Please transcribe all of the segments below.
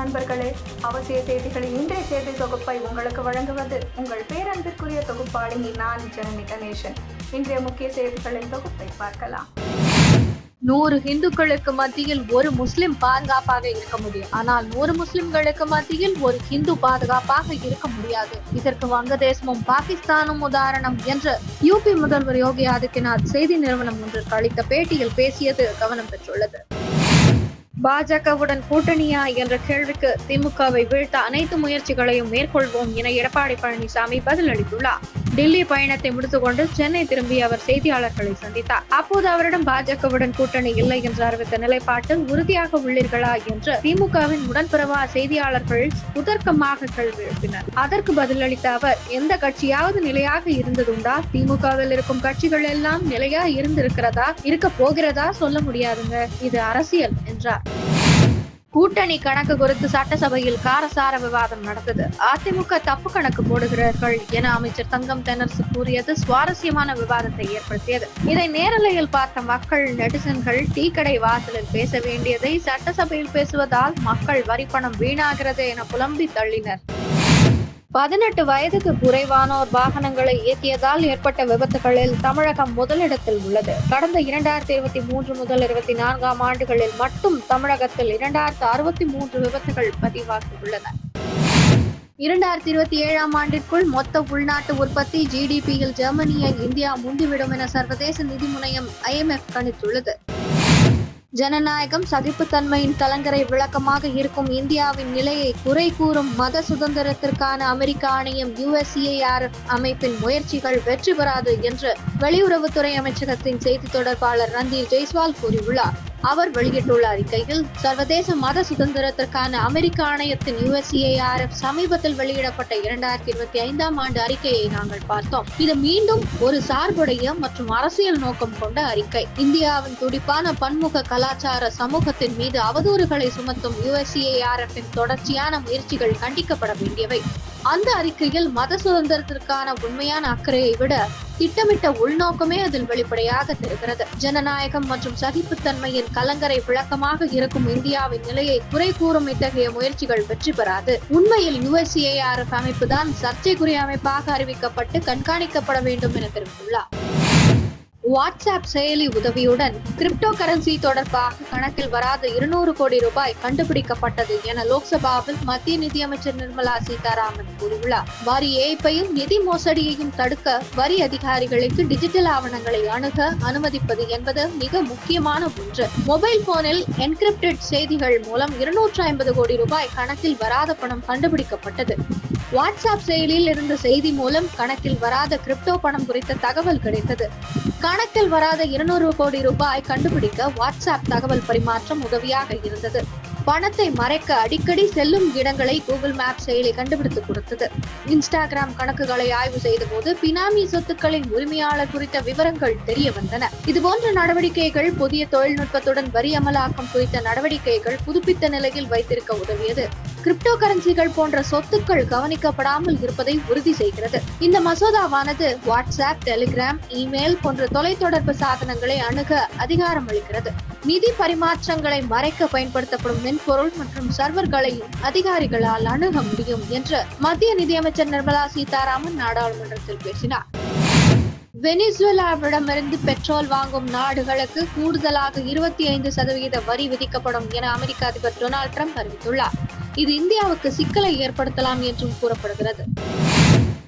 நண்பர்களே அவசிய செய்திகளின் இன்றைய செய்தி தொகுப்பை உங்களுக்கு வழங்குவது உங்கள் பேரன்பிற்குரிய தொகுப்பாளினி நான் ஜனனி கணேசன். இன்றைய முக்கிய செய்திகளின் தொகுப்பை பார்க்கலாம். நூறு இந்துக்களுக்கு மத்தியில் ஒரு முஸ்லிம் பாதுகாப்பாக இருக்க முடியும். ஆனால் நூறு முஸ்லிம்களுக்கு மத்தியில் ஒரு ஹிந்து பாதுகாப்பாக இருக்க முடியாது. இதற்கு வங்கதேசமும் பாகிஸ்தானும் உதாரணம் என்று யூபி முதல்வர் யோகி ஆதித்யநாத் செய்தி நிறுவனம் ஒன்றிற்கு அளித்த பேட்டியில் பேசியது கவனம் பெற்றுள்ளது. பாஜகவுடன் கூட்டணியா என்ற கேள்விக்கு திமுகவை வீழ்த்த அனைத்து முயற்சிகளையும் மேற்கொள்வோம் என எடப்பாடி பழனிசாமி பதிலளித்துள்ளார். டெல்லி பயணத்தை முடித்துக்கொண்டு சென்னை திரும்பி அவர் செய்தியாளர்களை சந்தித்தார். அப்போது அவரிடம் பாஜகவுடன் கூட்டணி இல்லை என்று அறிவித்த நிலைப்பாட்டில் உறுதியாக உள்ளீர்களா என்று திமுகவின் உடன்பிறவா செய்தியாளர்கள் உதர்க்கமாக கேள்வி எழுப்பினர். அதற்கு பதிலளித்த அவர் எந்த கட்சியாவது நிலையாக இருந்ததுண்டா? திமுகவில் இருக்கும் கட்சிகள் எல்லாம் நிலையா இருந்திருக்கிறதா? இருக்க போகிறதா? சொல்ல முடியாதுங்க. இது அரசியல் என்றார். கூட்டணி கணக்கு குறித்து சட்டசபையில் காரசார விவாதம் நடந்தது. அதிமுக தப்பு கணக்கு போடுகிறார்கள் என அமைச்சர் தங்கம் தென்னரசு கூறியது சுவாரஸ்யமான விவாதத்தை ஏற்படுத்தியது. இதை நேரலையில் பார்த்த மக்கள் நெட்டிசன்கள் டீ கடை வாசலில் பேச வேண்டியதை சட்டசபையில் பேசுவதால் மக்கள் வரிப்பணம் வீணாகிறது என புலம்பி தள்ளினர். பதினெட்டு வயதுக்கு குறைவானோர் வாகனங்களை இயக்கியதால் ஏற்பட்ட விபத்துகளில் தமிழகம் முதலிடத்தில் உள்ளது. கடந்த இரண்டாயிரத்தி இருபத்தி மூன்று முதல் இருபத்தி நான்காம் ஆண்டுகளில் மட்டும் தமிழகத்தில் இரண்டாயிரத்து அறுபத்தி மூன்று விபத்துகள் பதிவாகியுள்ளன. இரண்டாயிரத்தி இருபத்தி ஏழாம் ஆண்டிற்குள் மொத்த உள்நாட்டு உற்பத்தி ஜிடிபியில் ஜெர்மனியை இந்தியா முந்திவிடும் என சர்வதேச நிதி முனையம் ஐஎம்எஃப் கணித்துள்ளது. ஜனநாயகம் சகிப்புத்தன்மையின் கலங்கரை விளக்கமாக இருக்கும் இந்தியாவின் நிலையை குறை கூறும் மத சுதந்திரத்திற்கான அமெரிக்க ஆணையம் யுஎஸ்சிஐஆர்எஃப் அமைப்பின் முயற்சிகள் வெற்றி பெறாது என்று வெளியுறவுத்துறை அமைச்சகத்தின் செய்தி தொடர்பாளர் ரந்தீர் ஜெய்ஸ்வால் கூறியுள்ளார். அவர் வெளியிட்டுள்ள அறிக்கையில் சர்வதேச மத சுதந்திரத்திற்கான அமெரிக்க ஆணையத்தின் யுஎஸ்சிஐஆர்எஃப் சமீபத்தில் வெளியிடப்பட்ட இரண்டாயிரத்தி இருபத்தி ஐந்தாம் ஆண்டு அறிக்கையை நாங்கள் பார்த்தோம். இது மீண்டும் ஒரு சார்புடைய மற்றும் அரசியல் நோக்கம் கொண்ட அறிக்கை. இந்தியாவின் துடிப்பான பன்முக கலாச்சார சமூகத்தின் மீது அவதூறுகளை சுமத்தும் யுஎஸ்சிஐஆர்எஃப் தொடர்ச்சியான முயற்சிகள் கண்டிக்கப்பட வேண்டியவை. அந்த அறிக்கையில் மத சுதந்திரத்திற்கான உண்மையான அக்கறையை விட திட்டமிட்ட உள்நோக்கமே அதில் வெளிப்படையாக தெரிகிறது. ஜனநாயகம் மற்றும் சகிப்புத்தன்மையின் கலங்கரை விளக்கமாக இருக்கும் இந்தியாவின் நிலையை குறை கூறும் இத்தகைய முயற்சிகள் வெற்றி பெறாது. உண்மையில் யுஎஸ்சிஐஆர்எஃப் அமைப்புதான் சர்ச்சைக்குரிய அமைப்பாக அறிவிக்கப்பட்டு கண்காணிக்கப்பட வேண்டும் என தெரிவித்துள்ளார். வாட்ஸ்அப் செயலி உதவியுடன் கிரிப்டோ கரன்சி தொடர்பாக கணக்கில் வராத இருநூறு கோடி ரூபாய் கண்டுபிடிக்கப்பட்டது என லோக்சபாவில் மத்திய நிதியமைச்சர் நிர்மலா சீதாராமன் கூறியுள்ளார். வரி ஏய்ப்பையும் நிதி மோசடியையும் தடுக்க வரி அதிகாரிகளுக்கு டிஜிட்டல் ஆவணங்களை அணுக அனுமதிப்பது என்பது மிக முக்கியமான ஒன்று. மொபைல் போனில் என்கிரிப்டட் செய்திகள் மூலம் இருநூற்று ஐம்பது கோடி ரூபாய் கணக்கில் வராத பணம் கண்டுபிடிக்கப்பட்டது. வாட்ஸ்அப் செயலியில் இருந்த செய்தி மூலம் கணக்கில் வராத கிரிப்டோ பணம் குறித்த தகவல் கிடைத்தது. கணக்கில் வராத இருநூறு கோடி ரூபாய் கண்டுபிடிக்க வாட்ஸ்அப் தகவல் பரிமாற்றம் உதவியாக இருந்தது. பணத்தை மறைக்க அடிக்கடி செல்லும் இடங்களை கூகுள் மேப் செயலி கண்டுபிடித்து கொடுத்தது. இன்ஸ்டாகிராம் கணக்குகளை ஆய்வு செய்த போது பினாமி சொத்துக்களின் உரிமையாளர் குறித்த விவரங்கள் தெரிய வந்தன. இதுபோன்ற நடவடிக்கைகள் புதிய தொழில்நுட்பத்துடன் வரி அமலாக்கம் குறித்த நடவடிக்கைகள் புதுப்பித்த நிலையில் வைத்திருக்க உதவியது. கிரிப்டோ கரன்சிகள் போன்ற சொத்துக்கள் கவனிக்கப்படாமல் இருப்பதை உறுதி செய்கிறது. இந்த மசோதாவானது வாட்ஸ்அப் டெலிகிராம் இமெயில் போன்ற தொலைத்தொடர்பு சாதனங்களை அணுக அதிகாரம் அளிக்கிறது. நிதி பரிமாற்றங்களை மறைக்க பயன்படுத்தப்படும் மென்பொருள் மற்றும் சர்வர்களையும் அதிகாரிகளால் அணுக முடியும் என்று மத்திய நிதியமைச்சர் நிர்மலா சீதாராமன் நாடாளுமன்றத்தில் பேசினார். வெனிசுவேலாவிடமிருந்து பெட்ரோல் வாங்கும் நாடுகளுக்கு கூடுதலாக இருபத்தி ஐந்து சதவீத வரி விதிக்கப்படும் என அமெரிக்க அதிபர் டொனால்ட் ட்ரம்ப் அறிவித்துள்ளார். இது இந்தியாவுக்கு சிக்கலை ஏற்படுத்தலாம் என்றும் கூறப்படுகிறது.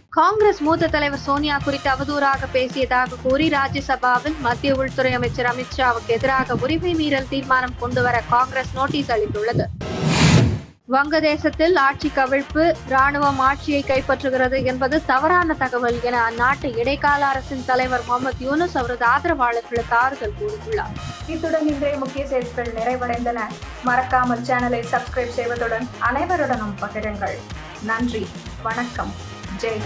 காங்கிரஸ் மூத்த தலைவர் சோனியா குறித்து அவதூறாக பேசியதாக கூறி ராஜ்யசபாவில் மத்திய உள்துறை அமைச்சர் அமித்ஷாவுக்கு எதிராக உரிமை மீறல் தீர்மானம் கொண்டுவர காங்கிரஸ் நோட்டீஸ் அளித்துள்ளது. வங்கதேசத்தில் ஆட்சி கவிழ்ப்பு ராணுவம் ஆட்சியை கைப்பற்றுகிறது என்பது தவறான தகவல் என அந்நாட்டு இடைக்கால அரசின் தலைவர் முகமது யூனுஸ் அவரது ஆதரவாளர்களுக்கு ஆறுதல் கூறியுள்ளார். இத்துடன் இன்றைய முக்கிய செய்திகள் நிறைவடைந்தன. மறக்காமல் சேனலை சப்ஸ்கிரைப் செய்வதுடன் அனைவருடனும் பகிருங்கள். நன்றி. வணக்கம். ஜெய்